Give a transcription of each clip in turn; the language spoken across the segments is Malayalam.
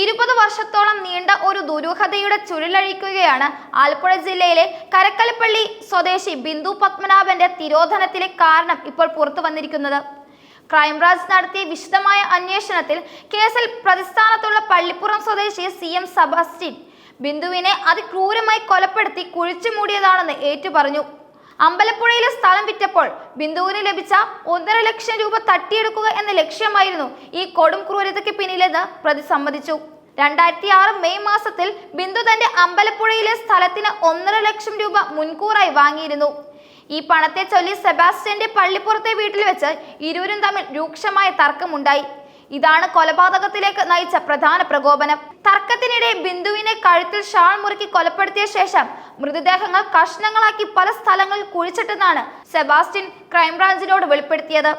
ഇരുപത് വർഷത്തോളം നീണ്ട ഒരു ദുരൂഹതയുടെ ചുഴലഴിക്കുകയാണ് ആലപ്പുഴ ജില്ലയിലെ കരക്കലപ്പള്ളി സ്വദേശി ബിന്ദു പത്മനാഭന്റെ തിരോധനത്തിലെ കാരണം ഇപ്പോൾ പുറത്തു വന്നിരിക്കുന്നത്. ക്രൈംബ്രാഞ്ച് നടത്തിയ വിശദമായ അന്വേഷണത്തിൽ കേസിൽ പ്രതിസ്ഥാനത്തുള്ള പള്ളിപ്പുറം സ്വദേശി സി എം സബാസ്റ്റ്യൻ ബിന്ദുവിനെ അതിക്രൂരമായി കൊലപ്പെടുത്തി കുഴിച്ചു മൂടിയതാണെന്ന് ഏറ്റുപറഞ്ഞു. അമ്പലപ്പുഴയിലെ സ്ഥലം വിറ്റപ്പോൾ ബിന്ദുവിന് ലഭിച്ച ഒന്നര ലക്ഷം രൂപ തട്ടിയെടുക്കുക എന്ന ലക്ഷ്യമായിരുന്നു ഈ കൊടും ക്രൂരതയ്ക്ക് പിന്നിലെന്ന് പ്രതി സമ്മതിച്ചു. രണ്ടായിരത്തി ആറ് മെയ് മാസത്തിൽ ബിന്ദു തന്റെ അമ്പലപ്പുഴയിലെ സ്ഥലത്തിന് ഒന്നര ലക്ഷം രൂപ മുൻകൂറായി വാങ്ങിയിരുന്നു. ഈ പണത്തെ ചൊല്ലി സെബാസ്റ്റ്യന്റെ പള്ളിപ്പുറത്തെ വീട്ടിൽ വെച്ച് ഇരുവരും തമ്മിൽ രൂക്ഷമായ തർക്കമുണ്ടായി. ഇതാണ് കൊലപാതകത്തിലേക്ക് നയിച്ച പ്രധാന പ്രകോപനം. തർക്കത്തിനിടെ ബിന്ദുവിനെ കഴുത്തിൽ ഷാൾ മുറുക്കി കൊലപ്പെടുത്തിയ ശേഷം മൃതദേഹങ്ങൾ കഷ്ണങ്ങളാക്കി പല സ്ഥലങ്ങളിൽ കുഴിച്ചിട്ടെന്നാണ് സെബാസ്റ്റ്യൻ ക്രൈംബ്രാഞ്ചിനോട് വെളിപ്പെടുത്തിയത്.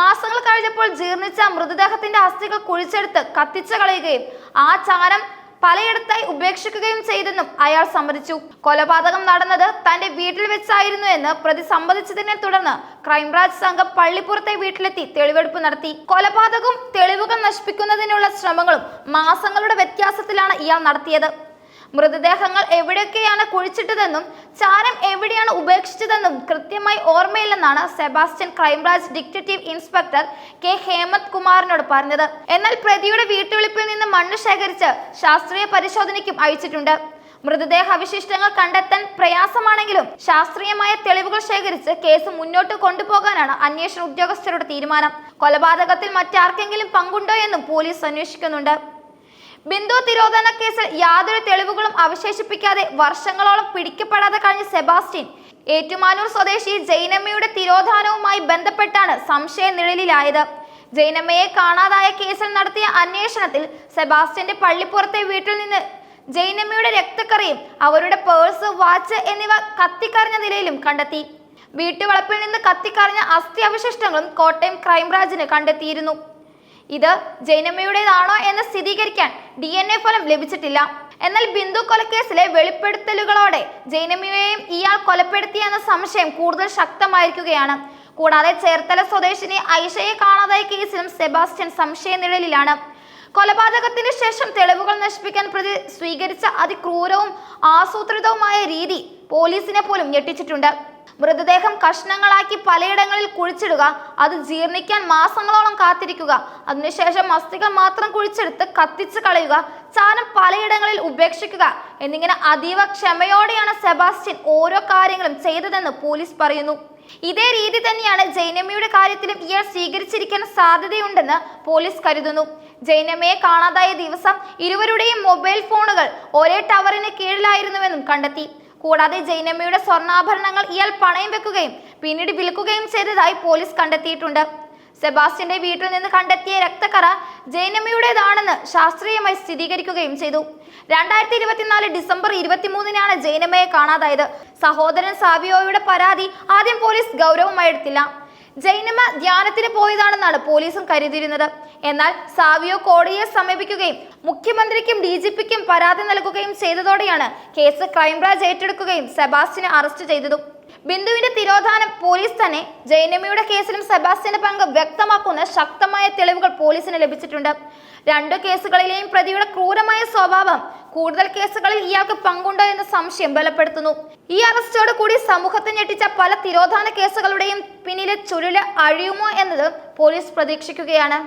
മാസങ്ങൾ കഴിഞ്ഞപ്പോൾ ജീർണിച്ച മൃതദേഹത്തിന്റെ അസ്ഥികൾ കുഴിച്ചെടുത്ത് കത്തിച്ചു കളയുകയും ആ ചാരം പലയിടത്തായി ഉപേക്ഷിക്കുകയും ചെയ്തെന്നും അയാൾ സമ്മതിച്ചു. കൊലപാതകം നടന്നത് തന്റെ വീട്ടിൽ വെച്ചായിരുന്നു എന്ന് പ്രതി സമ്മതിച്ചതിനെ തുടർന്ന് ക്രൈംബ്രാഞ്ച് സംഘം പള്ളിപ്പുറത്തെ വീട്ടിലെത്തി തെളിവെടുപ്പ് നടത്തി. കൊലപാതകവും തെളിവുകൾ നശിപ്പിക്കുന്നതിനുള്ള ശ്രമങ്ങളും മാസങ്ങളുടെ വ്യത്യാസത്തിലാണ് ഇയാൾ നടത്തിയത്. മൃതദേഹങ്ങൾ എവിടെയൊക്കെയാണ് കുഴിച്ചിട്ടതെന്നും ചാരം എവിടെയാണ് ഉപേക്ഷിച്ചതെന്നും കൃത്യമായി ഓർമ്മയില്ലെന്നാണ് Sebastian crime branch detective inspector K Hemant കുമാറിനോട് പറഞ്ഞത്. എന്നാൽ പ്രതിയുടെ വീട്ടുവിളിപ്പിൽ നിന്ന് മണ്ണ് ശേഖരിച്ച് ശാസ്ത്രീയ പരിശോധനയ്ക്കും അയച്ചിട്ടുണ്ട്. മൃതദേഹ അവശിഷ്ടങ്ങൾ കണ്ടെത്താൻ പ്രയാസമാണെങ്കിലും ശാസ്ത്രീയമായ തെളിവുകൾ ശേഖരിച്ച് കേസ് മുന്നോട്ട് കൊണ്ടുപോകാനാണ് അന്വേഷണ ഉദ്യോഗസ്ഥരുടെ തീരുമാനം. കൊലപാതകത്തിൽ മറ്റാർക്കെങ്കിലും പങ്കുണ്ടോ എന്നും പോലീസ് അന്വേഷിക്കുന്നുണ്ട്. ബിന്ദു തിരോധന കേസിൽ യാതൊരു തെളിവുകളും അവശേഷിപ്പിക്കാതെ വർഷങ്ങളോളം പിടിക്കപ്പെടാതെ കഴിഞ്ഞ സെബാസ്റ്റ്യൻ ഏറ്റുമാനൂർ സ്വദേശി ജൈനമ്മയുടെ തിരോധാനവുമായി ബന്ധപ്പെട്ടാണ് സംശയ നിഴലിലായത്. ജൈനമ്മയെ കാണാതായ കേസിൽ നടത്തിയ അന്വേഷണത്തിൽ സെബാസ്റ്റ്യന്റെ പള്ളിപ്പുറത്തെ വീട്ടിൽ നിന്ന് ജൈനമ്മയുടെ രക്തക്കറിയും അവരുടെ പേഴ്സ് വാച്ച് എന്നിവ കത്തിക്കറിഞ്ഞ നിലയിലും കണ്ടെത്തി. വീട്ടുവളപ്പിൽ നിന്ന് കത്തിക്കറിഞ്ഞ അസ്ഥി അവശിഷ്ടങ്ങളും കോട്ടയം ക്രൈംബ്രാഞ്ചിന് കണ്ടെത്തിയിരുന്നു. ഇത് ജൈനമ്മയുടേതാണോ എന്ന് സ്ഥിരീകരിക്കാൻ ഡി എൻ എ ഫലം ലഭിച്ചിട്ടില്ല. എന്നാൽ ബിന്ദു കൊലക്കേസിലെ വെളിപ്പെടുത്തലുകളോടെ ജൈനമ്മയെയും ഇയാൾ കൊലപ്പെടുത്തിയെന്ന സംശയം കൂടുതൽ ശക്തമായിരിക്കുകയാണ്. കൂടാതെ ചേർത്തല സ്വദേശിനി ഐഷയെ കാണാതായ കേസിലും സെബാസ്റ്റ്യൻ സംശയ നിഴലിലാണ് കൊലപാതകത്തിന് ശേഷം തെളിവുകൾ നശിപ്പിക്കാൻ പ്രതി സ്വീകരിച്ച അതിക്രൂരവും ആസൂത്രിതവുമായ രീതി പോലീസിനെ പോലും ഞെട്ടിച്ചിട്ടുണ്ട്. മൃതദേഹം കഷ്ണങ്ങളാക്കി പലയിടങ്ങളിൽ കുഴിച്ചിടുക അത് ജീർണിക്കാൻ മാസങ്ങളോളം കാത്തിരിക്കുക. അതിനുശേഷം അസ്ഥികൾ മാത്രം കുഴിച്ചെടുത്ത് കത്തിച്ച് കളയുക ചാരം പലയിടങ്ങളിൽ ഉപേക്ഷിക്കുക. എന്നിങ്ങനെ അതീവ ക്ഷമയോടെയാണ് സെബാസ്റ്റ്യൻ ഓരോ കാര്യങ്ങളും ചെയ്തതെന്ന് പോലീസ് പറയുന്നു. ഇതേ രീതി തന്നെയാണ് ജൈനമ്മയുടെ കാര്യത്തിലും ഇയാൾ സ്വീകരിച്ചിരിക്കാൻ സാധ്യതയുണ്ടെന്ന് പോലീസ് കരുതുന്നു. ജൈനമ്മയെ കാണാതായ ദിവസം ഇരുവരുടെയും മൊബൈൽ ഫോണുകൾ ഒരേ ടവറിന് കീഴിലായിരുന്നുവെന്നും കണ്ടെത്തി. കൂടാതെ ജൈനമ്മയുടെ സ്വർണാഭരണങ്ങൾ ഇയാൾ പണയം വെക്കുകയും പിന്നീട് വിൽക്കുകയും ചെയ്തതായി പോലീസ് കണ്ടെത്തിയിട്ടുണ്ട്. സെബാസ്റ്റ്യന്റെ വീട്ടിൽ നിന്ന് കണ്ടെത്തിയ രക്തക്കറ ജൈനമ്മയുടേതാണെന്ന് ശാസ്ത്രീയമായി സ്ഥിരീകരിക്കുകയും ചെയ്തു. രണ്ടായിരത്തി ഇരുപത്തിനാല് ഡിസംബർ ഇരുപത്തിമൂന്നിനാണ് ജൈനമ്മയെ കാണാതായത്. സഹോദരൻ സാവിയോയുടെ പരാതി ആദ്യം പോലീസ് ഗൗരവമായി എടുത്തില്ല ജൈനമ്മ ധ്യാനത്തിന് പോയതാണെന്നാണ് പോലീസും കരുതിയിരുന്നത്. എന്നാൽ സാവിയോ കോടതിയെ സമീപിക്കുകയും മുഖ്യമന്ത്രിക്കും ഡി ജി പിക്കും പരാതി നൽകുകയും ചെയ്തതോടെയാണ് കേസ് ക്രൈംബ്രാഞ്ച് ഏറ്റെടുക്കുകയും സെബാസ്റ്റിനെ അറസ്റ്റ് ചെയ്തതും. ബിന്ദുവിന്റെ തിരോധാനം പോലീസ് തന്നെ ജൈനമ്മയുടെ കേസിലും സെബാസ്റ്റ്യന്റെ പങ്ക് വ്യക്തമാക്കുന്ന ശക്തമായ തെളിവുകൾ പോലീസിന് ലഭിച്ചിട്ടുണ്ട്. രണ്ടു കേസുകളിലെയും പ്രതിയുടെ ക്രൂരമായ സ്വഭാവം കൂടുതൽ കേസുകളിൽ ഇയാൾക്ക് പങ്കുണ്ടോ എന്ന സംശയം ബലപ്പെടുത്തുന്നു. ഈ അറസ്റ്റോട് കൂടി സമൂഹത്തെ ഞെട്ടിച്ച പല തിരോധാന കേസുകളുടെയും പിന്നിലെ ചുരുള അഴിയുമോ എന്നത് പോലീസ് പ്രതീക്ഷിക്കുകയാണ്.